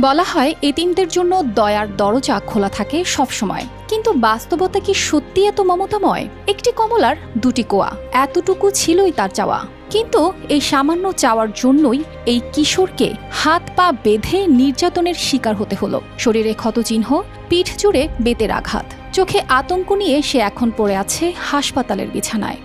বলা হয় এতিমদের জন্য দয়ার দরজা খোলা থাকে সবসময়। কিন্তু বাস্তবতা কি সত্যি এত মমতাময়? একটি কমলার দুটি কোয়া, এতটুকু ছিলই তার চাওয়া। কিন্তু এই সামান্য চাওয়ার জন্যই এই কিশোরকে হাত পা বেঁধে নির্যাতনের শিকার হতে হলো। শরীরে ক্ষতচিহ্ন, পিঠ জুড়ে বেতের আঘাত, চোখে আতঙ্ক নিয়ে সে এখন পড়ে আছে হাসপাতালের বিছানায়।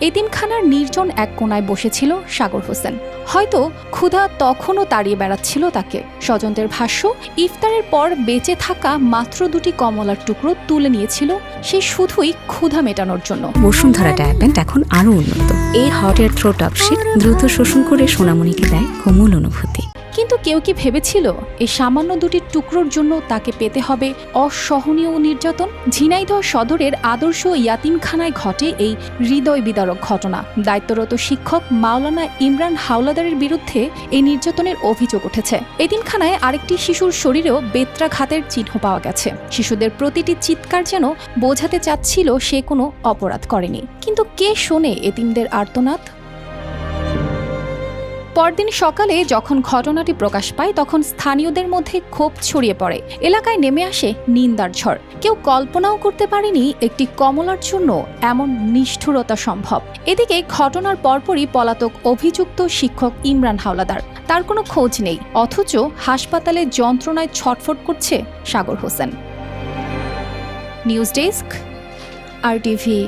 এতিমখানার নির্জন এক কোনায় বসেছিল সাগর হোসেন। হয়তো ক্ষুধা তখনও তাড়িয়ে বেড়াচ্ছিল তাকে। স্বজনদের ভাষ্য, ইফতারের পর বেঁচে থাকা মাত্র দুটি কমলার টুকরো তুলে নিয়েছিল, সে শুধুই ক্ষুধা মেটানোর জন্য। বসুন্ধরা ডায়াপেন্ট এখন আরও উন্নত। এই হট এর থ্রো টপশিট দ্রুত শোষণ করে সোনামণিকে দেয় কোমল অনুভূতি। কেউ কি ভেবেছিল এই সামান্য দুটি টুকরোর জন্য তাকে পেতে হবে অসহনীয় নির্যাতন? ঝিনাইদহ সদরের আদর্শ ইয়াতিমখানায় ঘটে এই হৃদয় বিদারক ঘটনা। দায়িত্বরত শিক্ষক মাওলানা ইমরান হাওলাদারের বিরুদ্ধে এই নির্যাতনের অভিযোগ উঠেছে। এতিমখানায় আরেকটি শিশুর শরীরেও বেত্রাঘাতের চিহ্ন পাওয়া গেছে। শিশুদের প্রতিটি চিৎকার যেন বোঝাতে চাচ্ছিল সে কোনো অপরাধ করেনি। কিন্তু কে শোনে এতিমদের আর্তনাদ? পরদিন সকালে যখন ঘটনাটি প্রকাশ পায়, তখন স্থানীয়দের মধ্যে ক্ষোভ ছড়িয়ে পড়ে। এলাকায় নেমে আসে নিন্দার ঝড়। কেউ কল্পনাও করতে পারেনি একটি কমলার জন্য এমন নিষ্ঠুরতা সম্ভব। এদিকে ঘটনার পরপরই পলাতক অভিযুক্ত শিক্ষক ইমরান হাওলাদার। তার কোনো খোঁজ নেই, অথচ হাসপাতালে যন্ত্রণায় ছটফট করছে Sagar Hossain. News desk, R TV